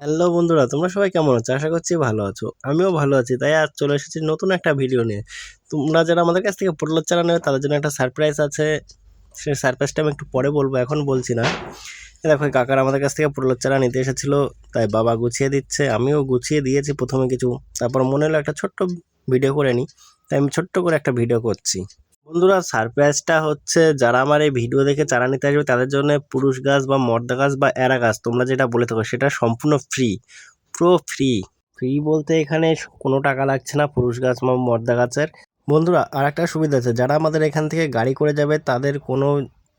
Hello বন্ধুরা, তোমরা সবাই কেমন আছো? আশা করছি ভালো আছো। আমিও ভালো আছি। তাই আজ চলে এসেছি নতুন একটা ভিডিও নিয়ে। তোমরা যারা আমাদের কাছ থেকে পটলের চারা নেবে, তাদের জন্য একটা সারপ্রাইজ আছে। সেই সারপ্রাইজটা আমি একটু পরে বলব, এখন বলছি না। দেখো কাকার আমাদের কাছ থেকে পটলের চারা নিতে এসেছিল, তাই বাবা গুছিয়ে দিচ্ছে। আমিও গুছিয়ে দিয়েছি প্রথমে কিছু। তারপর মনে হলো একটা ছোট্ট ভিডিও করে নিই তাই আমি ছোট্ট করে একটা ভিডিও করছি। বন্ধুরা সারপ্রাইজটা হচ্ছে যারা আমার এই ভিডিও দেখে চারা নিতে আসবে, তাদের জন্য পুরুষ গাছ বা মর্দা গাছ বা এরা গাছ, তোমরা যেটা বলে থাকো, সেটা সম্পূর্ণ ফ্রি পুরো ফ্রি ফ্রি বলতে এখানে কোনো টাকা লাগছে না, পুরুষ গাছ বা মর্দা গাছের। বন্ধুরা আর একটা সুবিধা আছে, যারা আমাদের এখান থেকে গাড়ি করে যাবে, তাদের কোনো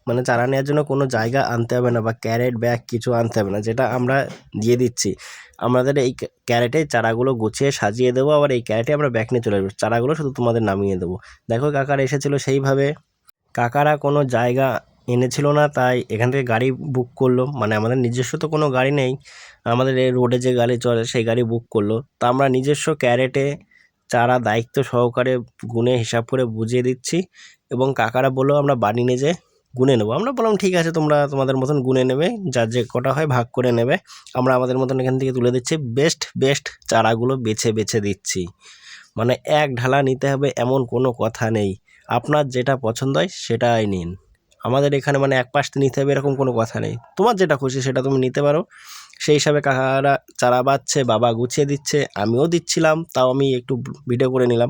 মানে চারা নেওয়ার জন্য কোনো জায়গা আনতে হবে না বা ক্যারেট ব্যাগ কিছু আনতে হবে না, যেটা আমরা দিয়ে দিচ্ছি। আমাদের এই ক্যারেটে চারাগুলো গুছিয়ে সাজিয়ে দেবো, আবার এই ক্যারেটে আমরা ব্যাগ নিয়ে চলে আসব। চারাগুলো শুধু তোমাদের নামিয়ে দেবো। দেখো কাকারা এসেছিল সেইভাবে। কাকারা কোনো জায়গা এনেছিল না, তাই এখান থেকে গাড়ি বুক করল। মানে আমাদের নিজস্ব তো কোনো গাড়ি নেই। আমাদের এই রোডে যে গাড়ি চলে, সেই গাড়ি বুক করল। তা আমরা নিজস্ব ক্যারেটে চারা দায়িত্ব সহকারে গুনে হিসাব করে বুঝিয়ে দিচ্ছি। এবং কাকারা বলল, আমরা বাড়ি নিয়ে যে গুনে নেব। আমরা বললাম, ঠিক আছে, তোমরা তোমাদের মতন গুনে নেবে। যার যে কটা হয় ভাগ করে নেবে। আমরা আমাদের মতন এখান থেকে তুলে দিচ্ছি। বেস্ট বেস্ট চারাগুলো বেছে বেছে দিচ্ছি। মানে এক ঢালা নিতে হবে, এমন কোনো কথা নেই। আপনার যেটা পছন্দ হয়, সেটাই নিন। আমাদের এখানে মানে এক পাশ নিতে হবে, এরকম কোনো কথা নেই। তোমার যেটা খুশি, সেটা তুমি নিতে পারো। সেই হিসাবে কাকারা চারা বাচ্ছে বাবা গুছিয়ে দিচ্ছে, আমিও দিচ্ছিলাম, তাও আমি একটু ভিডিও করে নিলাম।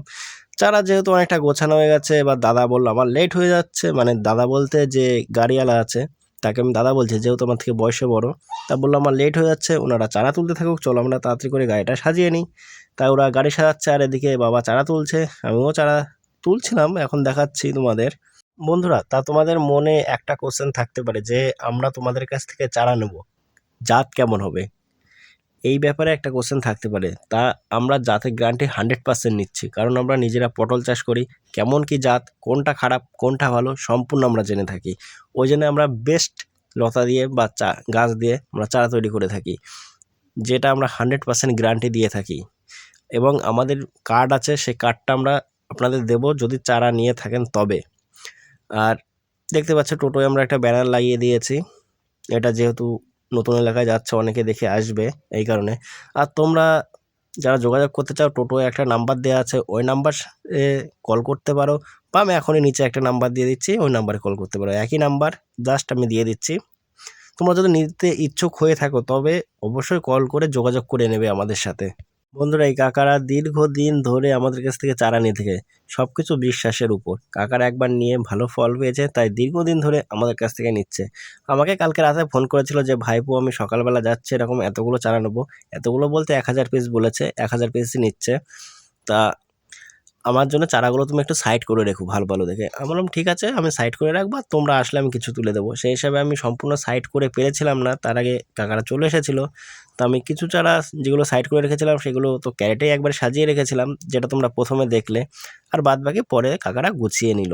চারা যেহেতু অনেকটা গোছানো হয়ে গেছে, এবার দাদা বলল, আমার লেট হয়ে যাচ্ছে। মানে দাদা বলতে যে গাড়িওয়ালা আছে, তাকে আমি দাদা বলছি, যেহেতু আমার থেকে বয়সে বড়। তা বলল, আমার লেট হয়ে যাচ্ছে, ওনারা চারা তুলতে থাকুক, চলো আমরা তাড়াতাড়ি করে গাড়িটা সাজিয়ে নিই। তাই ওরা গাড়ি সাজাচ্ছে, আর এদিকে বাবা চারা তুলছে, আমিও চারা তুলছিলাম, এখন দেখাচ্ছি তোমাদের। বন্ধুরা, তা তোমাদের মনে একটা কোশ্চেন থাকতে পারে যে, আমরা তোমাদের কাছ থেকে চারা নেব। জাত কেমন হবে? এই ব্যাপারে একটা কোশ্চেন থাকতে পারে। তা আমরা জাতের গ্যারান্টি হান্ড্রেড পার্সেন্ট নিচ্ছি। কারণ আমরা নিজেরা পটল চাষ করি, কেমন কি জাত, কোনটা খারাপ, কোনটা ভালো, সম্পূর্ণ আমরা জেনে থাকি। ওই জন্য আমরা বেস্ট লতা দিয়ে বা চা, গাছ দিয়ে আমরা চারা তৈরি করে থাকি, যেটা আমরা হান্ড্রেড পার্সেন্ট গ্যারান্টি দিয়ে থাকি। এবং আমাদের কার্ড আছে, সেই কার্ডটা আমরা আপনাদের দেব যদি চারা নিয়ে থাকেন তবে। আর দেখতে পাচ্ছ, টোটোয় আমরা একটা ব্যানার লাগিয়ে দিয়েছি। এটা যেহেতু নতুন এলাকায় যাচ্ছে, অনেকে দেখে আসবে এই কারণে। আর তোমরা যারা যোগাযোগ করতে চাও টোটোয় একটা নাম্বার দেওয়া আছে, ওই নাম্বার কল করতে পারো। বা আমি এখনই নিচে একটা নাম্বার দিয়ে দিচ্ছি, ওই নাম্বারে কল করতে পারো। একই নাম্বার জাস্ট আমি দিয়ে দিচ্ছি। তোমরা যদি নিতে ইচ্ছুক হয়ে থাকো, তবে অবশ্যই কল করে যোগাযোগ করে নেবে আমাদের সাথে। বন্ধুরা, এই কাকারা দীর্ঘদিন ধরে আমাদের কাছ থেকে চারা নিয়ে থাকে। সব কিছু বিশ্বাসের উপর। কাকারা একবার নিয়ে ভালো ফল পেয়েছে, তাই দীর্ঘদিন ধরে আমাদের কাছ থেকে নিচ্ছে। আমাকে কালকে রাতে ফোন করেছিল যে, ভাইপো, আমি সকালবেলা যাচ্ছি, এরকম এতগুলো চারা নেব। এতগুলো বলতে এক হাজার পিস বলেছে, এক হাজার পিসই নিচ্ছে। তা আমার জন্য চারাগুলো তুমি একটু সাইড করে রেখো, ভালো ভালো দেখে। আমি বললাম, ঠিক আছে, আমি সাইড করে রাখব তোমরা আসলে আমি কিছু তুলে দেবো। সেই হিসাবে আমি সম্পূর্ণ সাইড করে পেরেছিলাম না, তার আগে কাকারা চলে এসেছিল। তো আমি কিছু চারা যেগুলো সাইড করে রেখেছিলাম, সেগুলো তো ক্যারেটেই একবার সাজিয়ে রেখেছিলাম, যেটা তোমরা প্রথমে দেখলে। আর বাদ বাকি পরে কাকারা গুছিয়ে নিল।